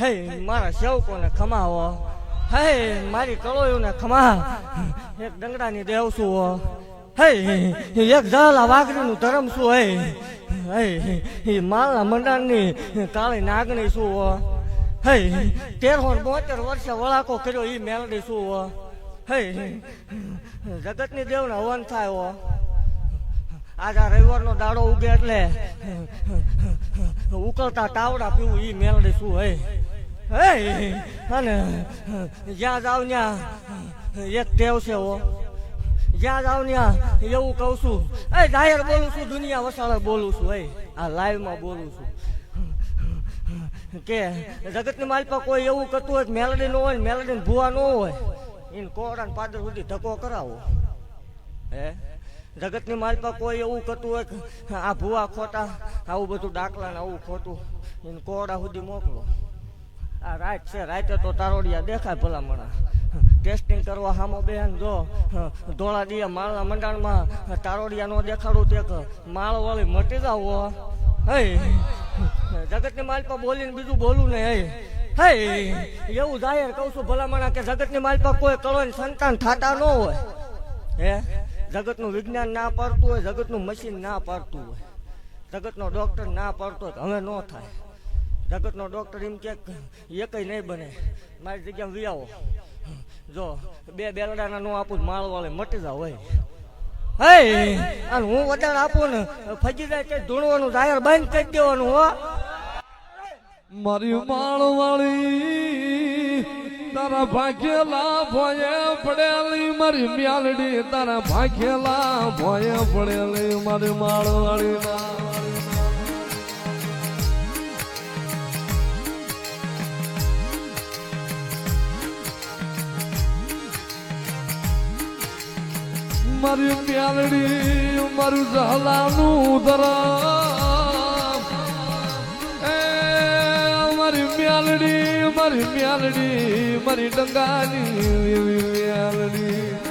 હે, મારા સેવકોને ખમાવો હે, મારી કળોયુને ખમા એક ડંગડાની દેવ છું હો. એક ઝાલા વાઘરીનું ધરમ શું હે હે માલના મંડાણની કાળી નાગણી શું હો. તેરસો બોતેર વર્ષે વળાકો કર્યો એ મેલડી શું હો. જગતની દેવને હવન થાય આજ આ રવિવારનો દાડો ઉગે એટલે ઉકળતા તાવડા પીવું ઈ મેલડી શું હે હે? અને જ્યાં જાવ ત્યાં એક ટેવ છે હો. જ્યાં જાવ ત્યાં એવું કહું છું, એ જાહેર બોલું છું, દુનિયા વસાળે બોલું છું, હે? આ લાઈવમાં બોલું છું. કે જગતની માલપા કોઈ એવું કરતું હોય મેલડી ન હોય મેલડી ભૂવા ન હોય એને કોરા પાદર સુધી ધક્કો કરાવો. હે? જગતની માલપા કોઈ એવું કરતું હોય આ ભૂવા ખોટા, આવું બધું દાખલા ને આવું ખોટું, એને કોડા સુધી મોકલો. આ રાત છે, રાતે તો તારોડિયા દેખાય ભલામણા. ટેસ્ટિંગ કરવા હામો બેન જો, ધોળા દિયા માળના મંડાણમાં તારોડિયા નો દેખાડું તે માળ વાળી મટી જાવ હે. જગતની માલપા બોલીને બીજું બોલું ને હે હે એવું જાહેર કહું છું ભલામણા કે જગતની માલપા કોઈ કળો સંતાન થાતા ન હોય. હે? જગતનું વિજ્ઞાન ના પાડતું હોય, જગતનું મશીન ના પાડતું હોય. જગતનો ડૉક્ટર ના પાડતો હોય હવે ન થાય. જગતનો ડૉક્ટર એમ કે એકય નહીં બને. મારી જગ્યા વી જો બે બેલડાના ન આપું માળવાળે મટી જાવ હોય હે, અને હું વધારે આપું ને ફજી જાય તે ધૂણવાનું જાહેર બંધ કરી દેવાનું, હો. મારી માળવાળી તારા ભાગેલા ભોયે પડેલી મારી મ્યાલડી, તારા ભાગેલા ભોયે પડેલી મારી માળવાળી મારી મ્યાલડી, મારું જહલાનું ધરા એ, મારી મ્યાલડી મારી મ્યાલડી મારી ડંગાની એવી મ્યાલડી